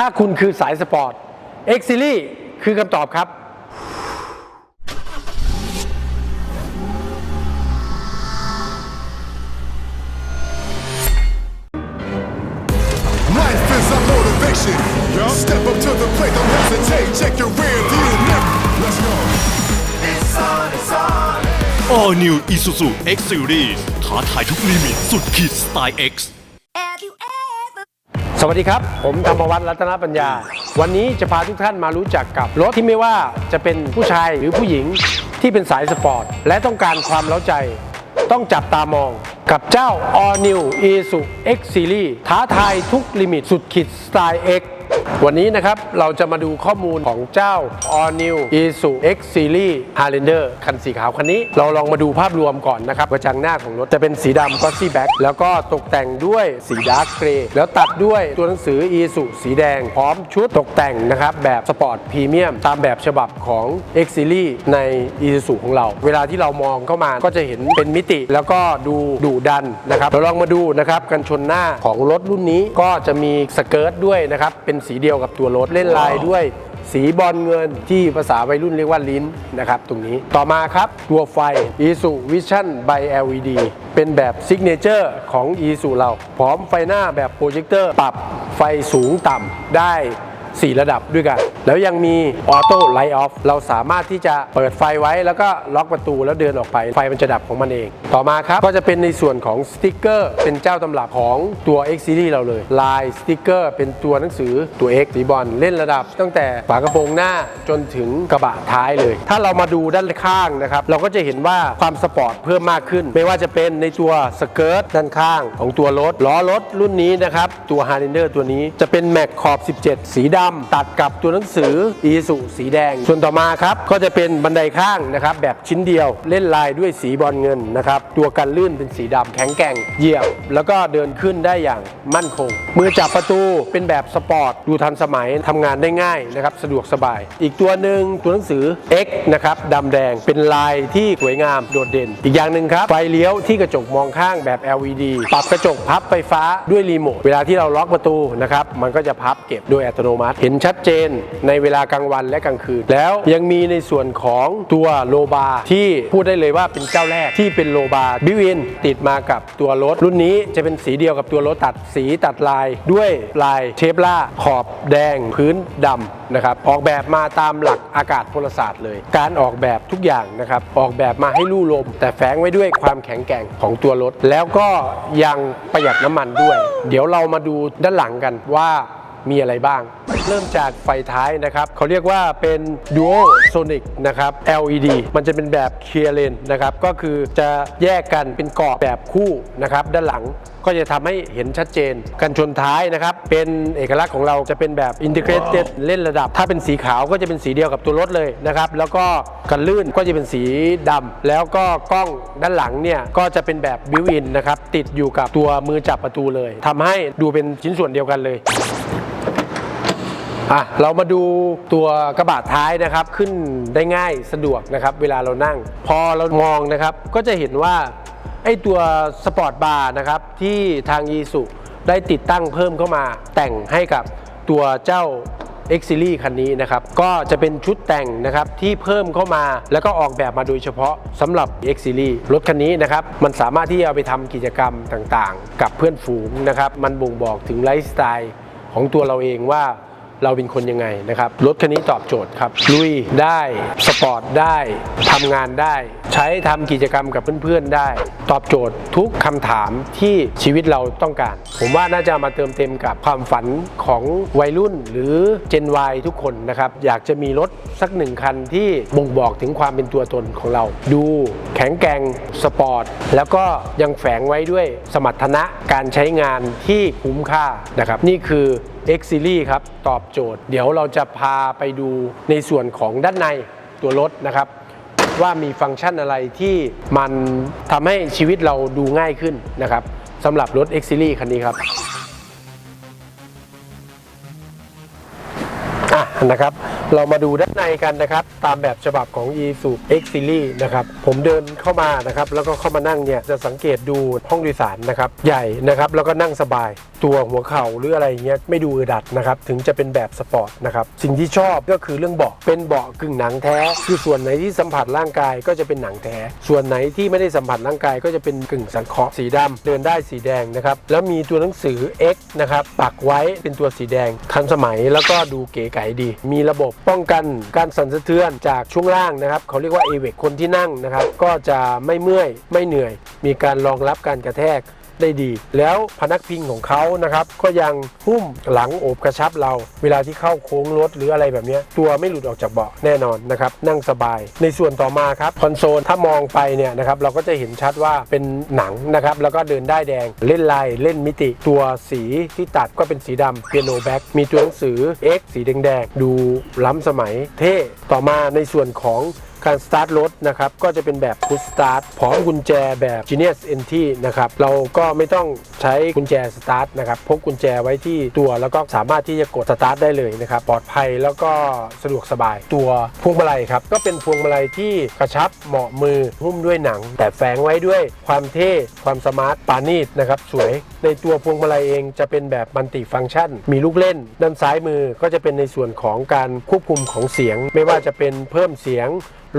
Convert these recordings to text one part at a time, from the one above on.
ถ้าคุณคือสายสปอร์ต X Series คือคำตอบครับ Life is a motivation. Step up to the plate, don't hesitate. Check your rear view mirror. Let's go. It's on, it's on. All New Isuzu X Series ท้าทายทุกลิมิตสุดขีดสไตล์ X Have you ever สวัสดีครับ ผมธรรมวัฒน์รัตนปัญญา วันนี้จะพาทุกท่านมารู้จักกับรถที่ไม่ว่าจะเป็นผู้ชายหรือผู้หญิงที่เป็นสายสปอร์ต และต้องการความเล้าใจ ต้องจับตามองกับเจ้า All New Isuzu X Series ท้าทายทุกลิมิตสุดขีดสไตล์ X วันนี้นะครับเราจะมาดูข้อมูลของเจ้า All New Isuzu X Series Highlander คันสีขาวคันนี้ เราลองมาดูภาพรวมก่อนนะครับกระจังหน้าของรถจะเป็นสีดำ Glossy Black แล้วก็ตกแต่งด้วยสีดาร์กเกรย์แล้วตัดด้วยตัวหนังสือ Isuzu สีแดง พร้อมชุดตกแต่งนะครับแบบสปอร์ตพรีเมียมตามแบบฉบับของ X Series ใน Isuzu ของเรา เวลาที่เรามองเข้ามาก็จะเห็นเป็นมิติ แล้วก็ดูดุดันนะครับเราลองมาดูนะครับกันชนหน้าของรถรุ่นนี้ก็จะมีสเกิร์ตด้วยนะครับเป็นสีเดียวกับตัวรถเล่นลายด้วยสีบอลเงินที่ภาษาวัยรุ่นเรียกว่าลิ้นนะครับตรงนี้ต่อมาครับตัวไฟ Isuzu Vision by LED เป็นแบบซิกเนเจอร์ของ Isuzu เรา พร้อมไฟหน้าแบบโปรเจคเตอร์ปรับไฟสูงต่ำได้ 4 ระดับด้วยกัน แล้วยังมีออโต้ไลท์ออฟเราสามารถที่จะเปิดไฟไว้แล้วก็ล็อกประตูแล้วเดินออกไป ไฟมันจะดับของมันเอง ต่อมาครับ ก็จะเป็นในส่วนของสติกเกอร์เป็นเจ้าตำรับของตัว X Series เราเลยลายสติกเกอร์เป็นตัวหนังสือตัว X สีบอลเล่นระดับ ตั้งแต่ฝากระโปรงหน้าจนถึงกระบะท้ายเลย ถ้าเรามาดูด้านข้างนะครับเราก็จะเห็นว่าความสปอร์ตเพิ่มมากขึ้น ไม่ว่าจะเป็นในตัวสเกิร์ตด้านข้างของตัวรถล้อรถรุ่นนี้นะครับตัว h a r l e n d e r ตัวนี้จะเป็นแม็กขอบ 17 สีดำตัดกับตัวหนังสือ i s u สีแดง ส่วนต่อมาครับก็จะเป็นบันไดข้างนะครับแบบชิ้นเดียวเล่นลายด้วยสีบอลเงินนะครับตัวกันลื่นเป็นสีดำแข็งแกร่งเหยียบ แล้วก็เดินขึ้นได้อย่างมั่นคง มือจับประตูเป็นแบบสปอร์ตดูทันสมัยทำงานได้ง่ายนะครับสะดวกสบาย อีกตัวหนึ่งตัวหนังสือ X นะครับดำแดงเป็นลายที่สวยงามโดดเด่น อีกอย่างหนึ่งครับไฟเลี้ยวที่กระจกมองข้างแบบ LED ปรับกระจกพับไฟฟ้าด้วยรีโมทเวลาที่เราล็อกประตูนะครับมันก็จะพับเก็บโดยอัตโนมัติเห็นชัดเจนในเวลากลางวันและกลางคืน แล้วยังมีในส่วนของตัวโลบาร์ที่พูดได้เลยว่าเป็นเจ้าแรกที่เป็นโลบาร์บิวินติดมากับตัวรถ รุ่นนี้จะเป็นสีเดียวกับตัวรถตัดสีตัดลายด้วยลายเชฟล่าขอบแดงพื้นดำนะครับออกแบบมาตามหลักอากาศพลศาสตร์เลย การออกแบบทุกอย่างนะครับออกแบบมาให้ลู่ลม แต่แฝงไว้ด้วยความแข็งแกร่งของตัวรถ แล้วก็ยังประหยัดน้ำมันด้วย เดี๋ยวเรามาดูด้านหลังกันว่า มีอะไรบ้าง เริ่มจากไฟท้ายนะครับเขาเรียกว่าเป็น Dual Sonic นะครับ LED มันจะเป็นแบบ Clear Lane นะครับก็คือจะแยกกันเป็นกรอบแบบคู่นะครับด้านหลังก็จะทำให้เห็นชัดเจน กันชนท้ายนะครับ เป็นเอกลักษณ์ของเราจะเป็นแบบ Integrated เล่นระดับ ถ้าเป็นสีขาวก็จะเป็นสีเดียวกับตัวรถเลยนะครับ แล้วก็กันลื่นก็จะเป็นสีดำแล้วก็กล้องด้านหลังเนี่ย ก็จะเป็นแบบ Built-in นะครับ ติดอยู่กับตัวมือจับประตูเลยทำให้ดูเป็นชิ้นส่วนเดียวกันเลย อะเรามาดูตัวกระบะท้ายนะครับขึ้นได้ง่ายสะดวกนะครับเวลาเรานั่ง พอเรามองนะครับก็จะเห็นว่าไอ้ตัวสปอร์ตบาร์นะครับที่ทางยีสุได้ติดตั้งเพิ่มเข้ามาแต่งให้กับตัวเจ้า X Series คันนี้นะครับ ก็จะเป็นชุดแต่งนะครับที่เพิ่มเข้ามาแล้วก็ออกแบบมาโดยเฉพาะสำหรับ X Series รถคันนี้นะครับ มันสามารถที่จะเอาไปทำกิจกรรมต่างๆ กับเพื่อนฝูงนะครับ มันบ่งบอกถึงไลฟ์สไตล์ของตัวเราเองว่า เราเป็นคนยังไงนะครับรถคันนี้ตอบโจทย์ครับลุยได้สปอร์ตได้ทำงานได้ ใช้ทำกิจกรรมกับเพื่อนๆได้ ตอบโจทย์ทุกคำถามที่ชีวิตเราต้องการ ผมว่าน่าจะมาเติมเต็มกับความฝันของวัยรุ่นหรือ Gen Y ทุกคนนะครับอยากจะมีรถสักหนึ่งคันที่บ่งบอกถึงความเป็นตัวตนของเรา ดูแข็งแกร่งสปอร์ต แล้วก็ยังแฝงไว้ด้วยสมรรถนะการใช้งานที่คุ้มค่านะครับนี่คือ X Series ครับ ตอบโจทย์ เดี๋ยวเราจะพาไปดูในส่วนของด้านในตัวรถนะครับ ว่ามีฟังก์ชันอะไรที่มันทำให้ชีวิตเราดูง่ายขึ้นนะครับสำหรับรถ X Series คันนี้ครับอะนะครับ เรามาดูด้านในกันนะครับ ตามแบบฉบับของ e s u X Series นะครับ ผมเดินเข้ามานะครับ แล้วก็เข้ามานั่งเนี่ย จะสังเกตดูห้องโดยสารนะครับ ใหญ่นะครับ แล้วก็นั่งสบายตัวหัวเข่าหรืออะไรเงี้ยไม่ดูอึดัดนะครับ ถึงจะเป็นแบบสปอร์ตนะครับ สิ่งที่ชอบก็คือเรื่องเบาะเป็นเบาะกึ่งหนังแท้ คือส่วนไหนที่สัมผัสร่างกายก็จะเป็นหนังแท้ ส่วนไหนที่ไม่ได้สัมผัสร่างกายก็จะเป็นกึ่งสังเคราะห์สีดำเดินได้สีแดงนะครับ แล้วมีตัวหนังสือ X นะครับปักไว้เป็นตัวสีแดงทันสมัยแล้วก็ดูเก๋ไก๋ดี มีระบบป้องกันการสั่นสะเทือนจากช่วงล่างนะครับเขาเรียกว่าเอเวกคนที่นั่งนะครับ ก็จะไม่เมื่อยไม่เหนื่อย มีการรองรับการกระแทก ได้ดี แล้วพนักพิงของเขานะครับก็ยังหุ้มหลังโอบกระชับเรา เวลาที่เข้าโค้งรถหรืออะไรแบบนี้ตัวไม่หลุดออกจากเบาะแน่นอนนะครับนั่งสบาย ในส่วนต่อมาครับคอนโซลถ้ามองไปเนี่ยนะครับเราก็จะเห็นชัดว่าเป็นหนังนะครับแล้วก็เดินได้แดงเล่นลายเล่นมิติ ตัวสีที่ตัดก็เป็นสีดำเปียโนแบ็กมีตัวหนังสือ X สีแดงๆดูล้ำสมัยเท่ต่อมาในส่วนของ การสตาร์ทรถนะครับก็จะเป็นแบบ Push Start พร้อมกุญแจแบบ Genius Entry นะครับเราก็ไม่ต้องใช้กุญแจสตาร์ทนะครับพกกุญแจไว้ที่ตัวแล้วก็สามารถที่จะกดสตาร์ทได้เลยนะครับปลอดภัยแล้วก็สะดวกสบายตัวพวงมาลัยครับก็เป็นพวงมาลัยที่กระชับเหมาะมือหุ้มด้วยหนัง แต่แฝงไว้ด้วยความเท่ความสมาร์ทปานีตนะครับสวยในตัวพวงมาลัยเองจะเป็นแบบมัลติฟังก์ชัน มีลูกเล่น ด้านซ้ายมือก็จะเป็นในส่วนของการควบคุมของเสียง ไม่ว่าจะเป็นเพิ่มเสียง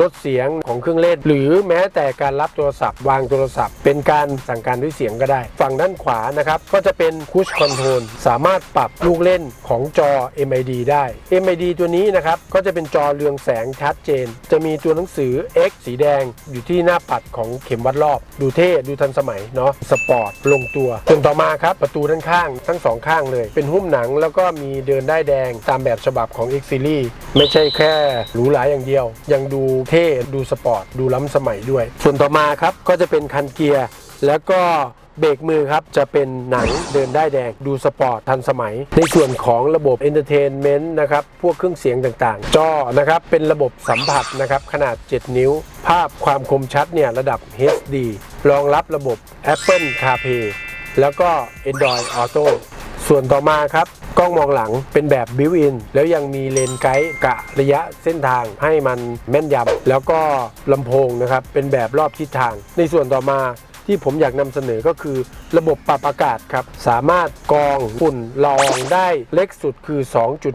ลดเสียงของเครื่องเล่น หรือแม้แต่การรับโทรศัพท์ วางโทรศัพท์ เป็นการสั่งการด้วยเสียงก็ได้ ฝั่งด้านขวานะครับก็จะเป็น Push Control สามารถปรับลูกเล่นของจอ MID ได้ MID ตัวนี้นะครับก็จะเป็นจอเรืองแสงชัดเจน จะมีตัวหนังสือ X สีแดง อยู่ที่หน้าปัดของเข็มวัดรอบ ดูเท่ดูทันสมัยเนาะสปอร์ตลงตัว ส่วนต่อมาครับประตูด้านข้างทั้งสองข้างเลย เป็นหุ้มหนังแล้วก็มีเดินได้แดงตามแบบฉบับของ X Series ไม่ใช่แค่หรูหราอย่างเดียว ยังดูเท่ดูสปอร์ตดูล้ำสมัยด้วย ส่วนต่อมาครับก็จะเป็นคันเกียร์แล้วก็เบรกมือครับ จะเป็นหนังเดินได้แดงดูสปอร์ตทันสมัย ในส่วนของระบบ Entertainment นะครับ พวกเครื่องเสียงต่างๆ จอนะครับ เป็นระบบสัมผัสนะครับ ขนาด 7 นิ้ว ภาพความคมชัดเนี่ยระดับ HD รองรับระบบ Apple CarPlay แล้วก็ Android Auto ส่วนต่อมาครับ กล้องมองหลังเป็นแบบบิวอินแล้วยังมีเลนส์ไกด์กะระยะเส้นทางให้มันแม่นยำแล้วก็ลำโพงนะครับเป็นแบบรอบทิศทาง ในส่วนต่อมาที่ผมอยากนำเสนอก็คือ ระบบปรับอากาศครับ สามารถกรองฝุ่นละอองได้เล็กสุดคือ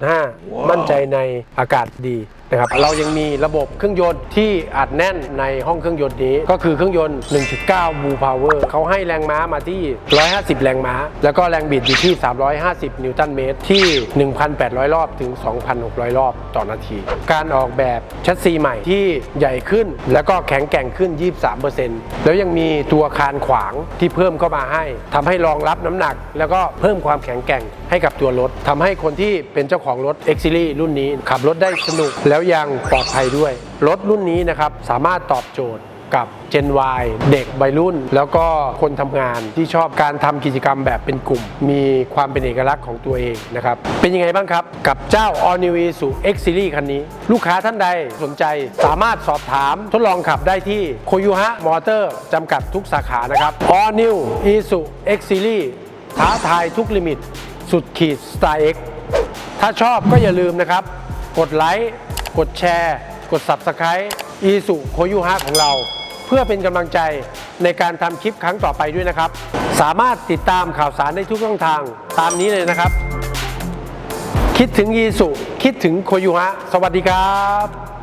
2.5 มั่นใจในอากาศดีนะครับเรายังมีระบบเครื่องยนต์ที่อัดแน่นในห้องเครื่องยนต์นี้ ก็คือเครื่องยนต์ 1.9 บูพาวเวอร์เขาให้แรงม้ามาที่ 150 แรงม้า แล้วก็แรงบิดอยู่ที่ 350 นิวตันเมตร ที่ 1,800 รอบถึง 2,600 รอบต่อนาที การออกแบบแชสซีใหม่ที่ใหญ่ขึ้น แล้วก็แข็งแกร่งขึ้น 23%แล้วยังมีตัวคานขวางที่เพิ่มเข้ามาให้ทำให้รองรับน้ำหนัก แล้วก็เพิ่มความแข็งแกร่งให้กับตัวรถทำให้คนที่เป็นเจ้าของรถ X Series รุ่นนี้ขับรถได้สนุกแล้วยังปลอดภัยด้วย รถรุ่นนี้นะครับสามารถตอบโจทย์กับ Gen Y เด็กวัยรุ่น แล้วก็คนทำงานที่ชอบการทำกิจกรรมแบบเป็นกลุ่ม มีความเป็นเอกลักษณ์ของตัวเองนะครับ เป็นยังไงบ้างครับ กับเจ้า All New Isuzu X Series คันนี้ ลูกค้าท่านใดสนใจ สามารถสอบถามทดลองขับได้ที่โคยูฮะมอเตอร์จำกัดทุกสาขานะครับ All New Isuzu X Series ท้าทายทุกลิมิต สุดขีด Star X ถ้าชอบก็อย่าลืมนะครับ กดไลค์ กดแชร์ กด Subscribe อีสุโคยูฮะของเรา เพื่อเป็นกำลังใจในการทำคลิปครั้งต่อไปด้วยนะครับ สามารถติดตามข่าวสารได้ทุกช่องทางตามนี้เลยนะครับ คิดถึงยีสุ คิดถึงโคยูฮะ สวัสดีครับ